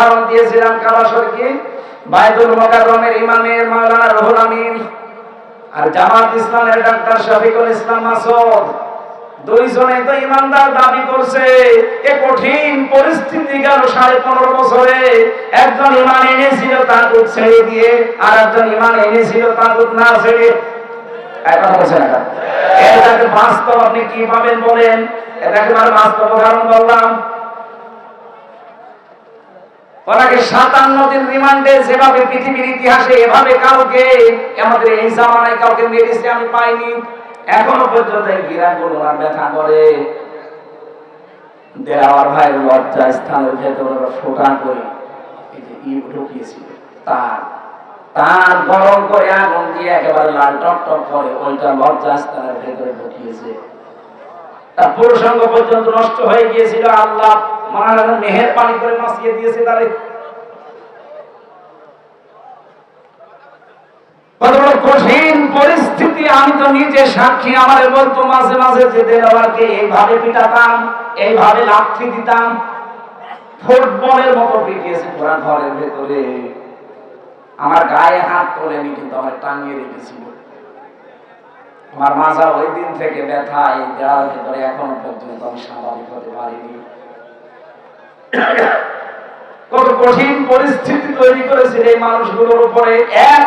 উদাহরণ দিয়েছিলাম কালাসর কি বাইদুল মোকাররমের ইমামের মাওলানা রহুল আমিন আর জামাত ইসলামের ডাক্তার শফিকুল ইসলাম মাসুদ। দুইজনে তো ইমানদার দাবি করছে, এ কঠিন পরিস্থিতি গেল সাড়ে পনেরো বছরে। একজন ইমান এনেছিল তাগুত ছেড়ে দিয়ে আর একজন ইমান এনেছিল তার তাগুত না ছেড়ে। একটা বলছে না এটাকে বাস্তব আপনি কি পাবেন বলেন? এটা একেবারে বাস্তব উদাহরণ বললাম। ওনাকে সাতান্ন দিন রিমান্ডে যেভাবে পৃথিবীর ইতিহাসে এভাবে কাউকে, আমাদের এই জামানায় কাউকে মেরেছে আমি পাইনি। এখনও পর্যন্ত গিরাগুলো ওনার ব্যথা করে। দেওয়ার ভাই লজ্জা স্থানের ভেতরে ফোটা করে। এই যে ঢুকিয়েছিল। তার তার গরম করে আগুন দিয়ে একেবারে লাল টক টক করে, ওইটা লজ্জা স্থানের ভেতরে ঢুকিয়েছে। তার পুরুষাঙ্গ পর্যন্ত নষ্ট হয়ে গিয়েছিল। আল্লাহ মারা মেহের পানি করে মাসিয়ে দিয়েছে তারে। কত বড় কঠিন পরিস্থিতি, আমি তো নিজে সাক্ষী, আমার বলতো মাঝে মাঝে যে দেওয়ারকে এইভাবে পিটাতাম, এইভাবে লাথি দিতাম। ফুটবলের মতো পিটিয়েছে পুরা ঘরের ভেতরে। আমার গায়ে হাত কিন্তু আমার টাঙিয়ে আমার মাজা ওই দিন থেকে ব্যথা, এই ভেতরে এখনও পর্যন্ত আমি স্বাভাবিক হতে পারিনি। কত কঠিন পরিস্থিতি তৈরি এই মানুষগুলোর উপরে। এক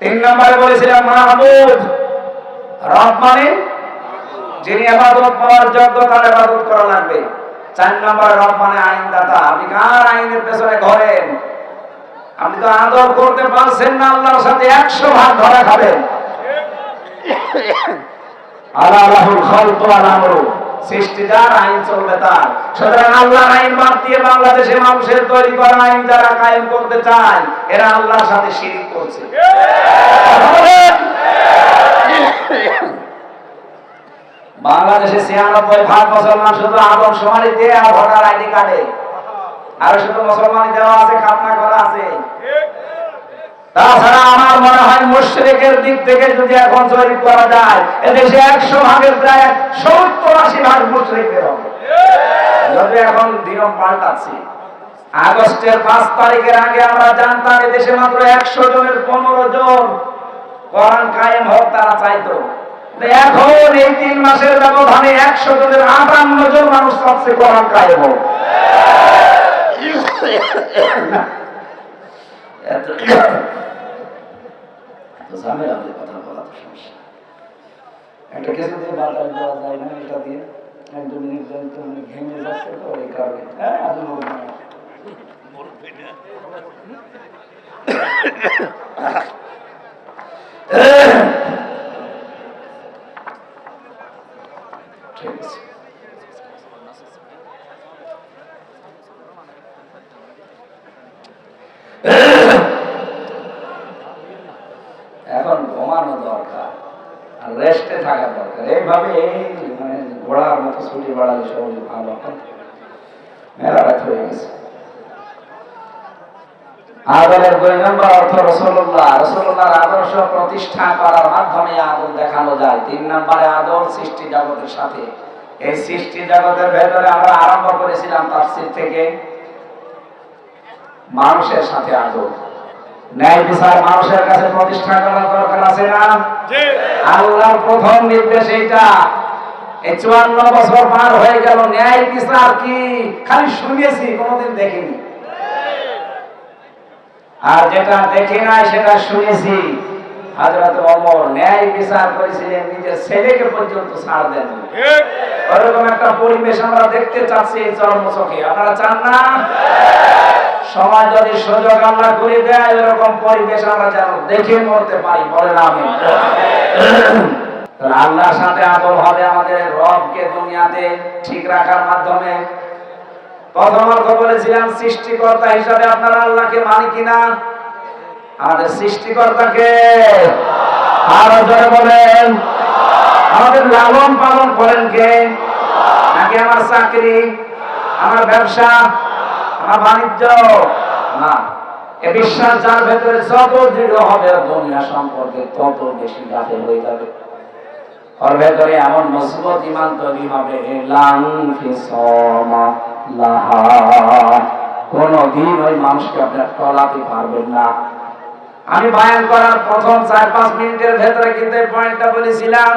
তিন নম্বরে বলেছিলাম মাহবুদ রব মানে যিনি আবাদত পাওয়ার যোগ্য, তার আবাদত করা লাগবে। চার নম্বরে রব মানে আইনদাতা। আপনি কার আইনের পেছনে ঘরেন? আপনি তো আদর করতে পারছেন না, আল্লাহর সাথে একশো ভাগ ধরা খাবেন। আল্লাহ আল্লাহুল খালকু আমরু। সৃষ্টিদার আইন চলবে তার। সুতরাং আল্লাহর আইন বাদ দিয়ে বাংলাদেশে মানুষের তৈরি করা আইন যারা কায়েম করতে চায়, এরা আল্লাহর সাথে শিরিক করছে। বাংলাদেশে ছিয়ানব্বই ভাগ মুসলমান শুধু আদম সমানি দিয়ে আর ভোটার আইডি কার্ডে। আর শুধু মুসলমানি দেওয়া আছে, খাতনা করা আছে। তাছাড়া আমার মনে হয় মুশ্রিকের দিক থেকে যদি এখন জরিপ করা যায়, এদেশে একশো ভাগের প্রায় সত্তর আশি ভাগ মুশ্রিকদের হবে। যদি এখন নিয়ম পাল্টাচ্ছি। আগস্টের পাঁচ তারিখের আগে আমরা জানতাম এদেশে মাত্র একশো জনের পনেরো জন কোরআন কায়েম হোক, তারা চাইতো। এখন এই তিন মাসের ব্যবধানে একশো জনের আটান্ন জন মানুষ চাচ্ছে কোরআন কায়েম হোক। এত- ঝামেলা হলে কথা বলা তো সমস্যা। একটা কিছু দিয়ে বাতাস দেওয়া যায় না এটা দিয়ে এক দু মিনিট দেন তো উনি ঘেমে যাচ্ছে তো এই কারণে। হ্যাঁ আদৌ বলব না। ঠিক আছে এখন ঘুমানো দরকার আর রেস্টে থাকা দরকার। এইভাবে এই মানে ঘোড়ার মতো ছুটি বাড়ালে সবই ভালো হয়। মেলা রাত হয়ে গেছে। আদরের দুই নম্বর অর্থ রসল্লাহ। রসল্লাহর আদর্শ প্রতিষ্ঠা করার মাধ্যমে আদর দেখানো যায়। তিন নম্বরে আদর সৃষ্টি জগতের সাথে। এই সৃষ্টি জগতের ভেতরে আমরা আরম্ভ করেছিলাম তাফসির থেকে মানুষের সাথে আদর। ন্যায় বিচার মানুষের কাছে প্রতিষ্ঠা করার দরকার আছে না? আল্লাহর প্রথম নির্দেশ এইটা। এই চুয়ান্ন বছর পার হয়ে গেল ন্যায় বিচার কি? খালি শুনেছি কোনোদিন দেখিনি। আর যেটা দেখি নাই সেটা শুনেছি। হাজরত অমর ন্যায় বিচার করেছিলেন নিজের ছেলেকে পর্যন্ত ছাড় দেন ওরকম একটা পরিবেশ আমরা দেখতে চাচ্ছি এই চরম চোখে। আপনারা চান না? সমাজ যদি সুযোগ করে দেয়, এরকম পরিবেশ আমরা যেন দেখে মরতে পারি, বলেন আমি আল্লাহর সাথে হবে আমাদের রবকে দুনিয়াতে ঠিক রাখার মাধ্যমে। প্রথম অর্থ বলেছিলাম, সৃষ্টিকর্তা হিসাবে আপনারা আল্লাহকে মানি কিনা? আমাদের সৃষ্টিকর্তাকে আরও জোরে বলেন। আমাদের লালন পালন করেন কে? নাকি আমার চাকরি, আমার ব্যবসা? আমার বাণিজ্য। না, এ বিশ্বাস যার ভেতরে যত দৃঢ় হবে দুনিয়া সম্পর্কে তত বেশি গাফেল হয়ে যাবে। ওর ভেতরে এমন মজবুত ইমান তৈরি হবে কোনদিন ওই মানুষকে আপনার টলাতে পারবেন না। আমি বায়ান করার প্রথম চার পাঁচ মিনিটের ভেতরে কিন্তু পয়েন্টটা বলেছিলাম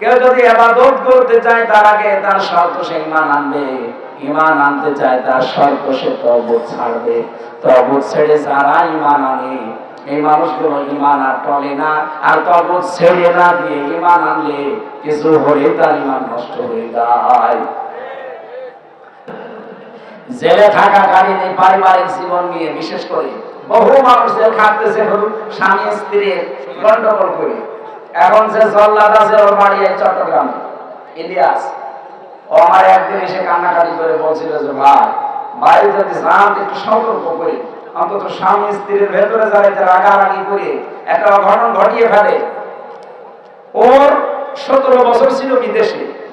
কেউ যদি আবাদত করতে চায়, তার আগে তার শর্ত সে ইমান আনবে। ইমান আনতে চায়, তার শর্ত সে তবুত ছাড়বে। তবুত ছেড়ে যারা ইমান আনে, এই মানুষগুলো ইমান আর টলে না, আর তবুত ছেড়ে না দিয়ে ইমান আনলে কিছু হলে তার ইমান নষ্ট হয়ে যায়। জেলে থাকাকালীন এই পারিবারিক জীবন নিয়ে, বিশেষ করে বহু মানুষ জেল খাটতেছে স্বামী স্ত্রীর গন্ডগোল করে। এখন যে জল্লাদ আছে ওর বাড়ি এই চট্টগ্রামে, ইলিয়াস। ও আমার একদিন এসে কান্নাকাটি করে বলছিল যে, ভাই বাড়ি যদি যান, একটু সতর্ক করে। অন্তত স্বামী স্ত্রীর ভেতরে যারা এটা রাগারাগি করে, একটা অঘটন ঘটিয়ে ফেলে। ওর সতেরো বছর ছিল বিদেশে।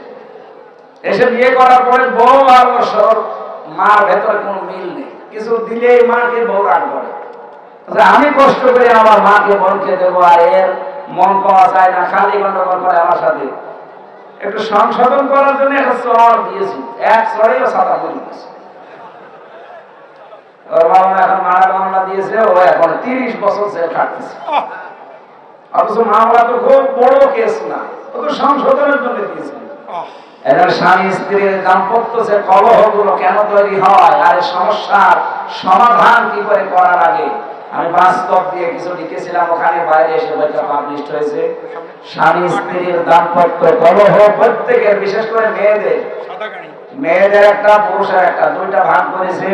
এসে বিয়ে করার পরে বউ আর সর- মার ভেতরে কোনো মিল নেই। কিছু দিলেই মাকে বউ রাগ করে। আমি কষ্ট করে আমার মাকে বোনকে দেবো আর এর মন পাওয়া যায় না খালি গন্ডগোল করে আমার সাথে। একটু সংশোধন করার জন্য একটা চর দিয়েছি। এক চড়ে সাদা বলি দিয়েছে ওর বাবা এখন মারা মামলা দিয়েছে, ও এখন তিরিশ বছর জেল খাটতেছে। অথচ মামলা তো খুব বড় কেস না, ও তো সংশোধনের জন্য এদের স্বামী স্ত্রীর দাম্পত্য যে কেন তৈরি হয়, আর সমস্যার সমাধান কি করে করার আগে আমি বাস্তব দিয়ে কিছু লিখেছিলাম, ওখানে বাইরে এসে বইটা পাবলিশ হয়েছে। স্বামী স্ত্রীর দাম্পত্য কলহ প্রত্যেকের, বিশেষ করে মেয়েদের। মেয়েদের একটা, পুরুষের একটা, দুইটা ভাগ করেছে।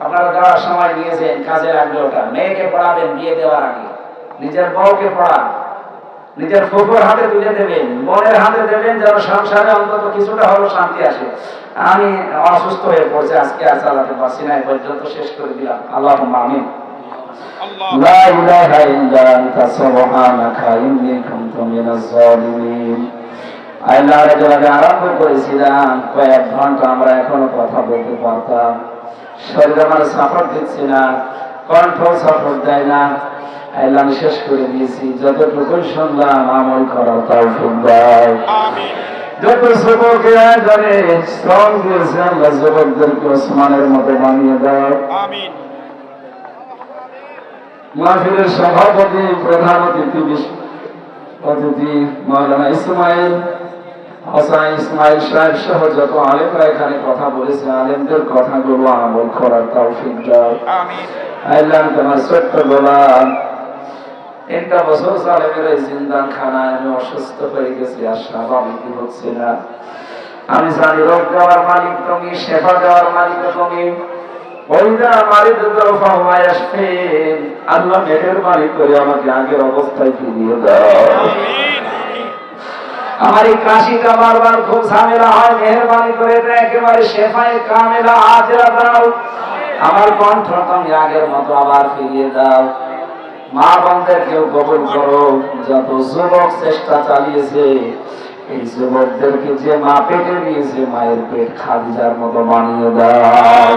আপনারা দেওয়ার সময় নিয়েছেন, কাজে লাগবে ওটা। মেয়েকে পড়াবেন বিয়ে দেওয়ার আগে। নিজের বউকে পড়ান। নিজের ফুফুর হাতে তুলে দেবেন। বোনের হাতে দেবেন যেন সংসারে অন্তত কিছুটা হলো শান্তি আসে। আমি অসুস্থ হয়ে পড়ছে, আজকে আর চালাতে পারছি না পর্যন্ত শেষ করে দিলাম। আল্লাহ আমিন। লা ইলাহা ইল্লা আনতা সুবহানাকা ইন্নী কুনতু মিনাজ জালিমিন আল্লাহর জন্য আরম্ভ করেছিলাম কয়েক ঘণ্টা আমরা এখনও কথা বলতে পারতাম। শরীর আমার সাপোর্ট দিচ্ছে না কণ্ঠ সাপোর্ট দেয় না। আল্লাহ শেষ করে দিয়েছি। যতটুকু শুনলাম আমল করার তাও দেয় যত যুবকেরা শ্রম দিয়েছে আল্লাহ যুবকদেরকে ওসমানের মতো বানিয়ে দেয় আমিন। মাহফিলের সভাপতি প্রধান অতিথি অতিথি মৌলানা ইসমাইল হাসান ইসমাইল সাহেব সহ যত আলেমরা এখানে কথা বলেছে আলেমদের কথাগুলো আমল করার তৌফিক দাও। আল্লাহ তোমার ছোট্ট গোলাম। তিনটা বছর সালেমের এই জিন্দান খানায় আমি অসুস্থ হয়ে গেছি আর স্বাভাবিক হচ্ছে না। আমি জানি রোগ দেওয়ার মালিক তুমি সেবা দেওয়ার মালিক তুমি। আমার কণ্ঠ তুমি আগের মতো আবার ফিরিয়ে দাও। মা বন্ধের কেউ কবুল করো, যত যুবক চেষ্টা চালিয়েছে, এই যুবকদেরকে যে মা পেটে নিয়েছে মায়ের পেট খাদিজার মতো বানিয়ে দাও।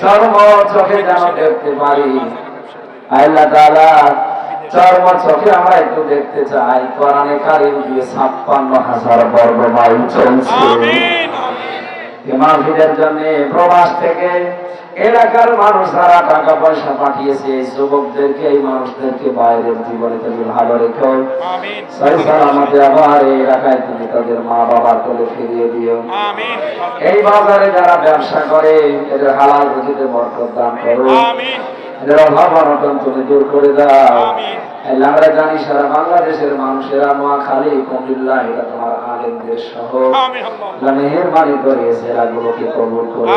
চর্ম চোখে যেন দেখতে পারি আল্লাহ তালা চর্ম চোখে আমরা একটু দেখতে চাই। কোরআনে কারিম দিয়ে ছাপ্পান্ন হাজার বর্গ মাইল চলছে মাহফিলের জন্য প্রবাস থেকে এলাকার মানুষ যারা টাকা পয়সা পাঠিয়েছে এই যুবকদেরকে এই মানুষদেরকে বাইরের জীবনে তুমি ভালো রেখো। আমাদের আবার এই এলাকায় তুমি তাদের মা বাবার কোলে ফিরিয়ে দিও। এই বাজারে যারা ব্যবসা করে এদের হালাল রুজিতে বরকত দান করো। এদের অভাব অনটন তুমি দূর করে দাও। আমরা জানি সারা বাংলাদেশের মানুষেরা নোয়াখালী কুমিল্লা এটা তোমার আলেমদের সহ আল্লাহ। করে জেলাগুলোকে কবুল করে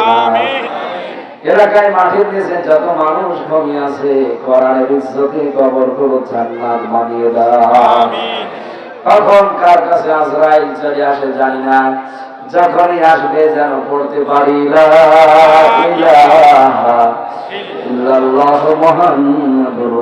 এলাকায় মাটির নিচে যত মানুষ ঘুমিয়ে আছে কোরআনের ইজ্জতে কবরগুলো জান্নাত বানিয়ে দাও। কখন কার কাছে আজরাইল চলে আসে জানি না যখনই আসবে যেন পড়তে পারি ইল্লাল্লাহু মুহাম্মাদুর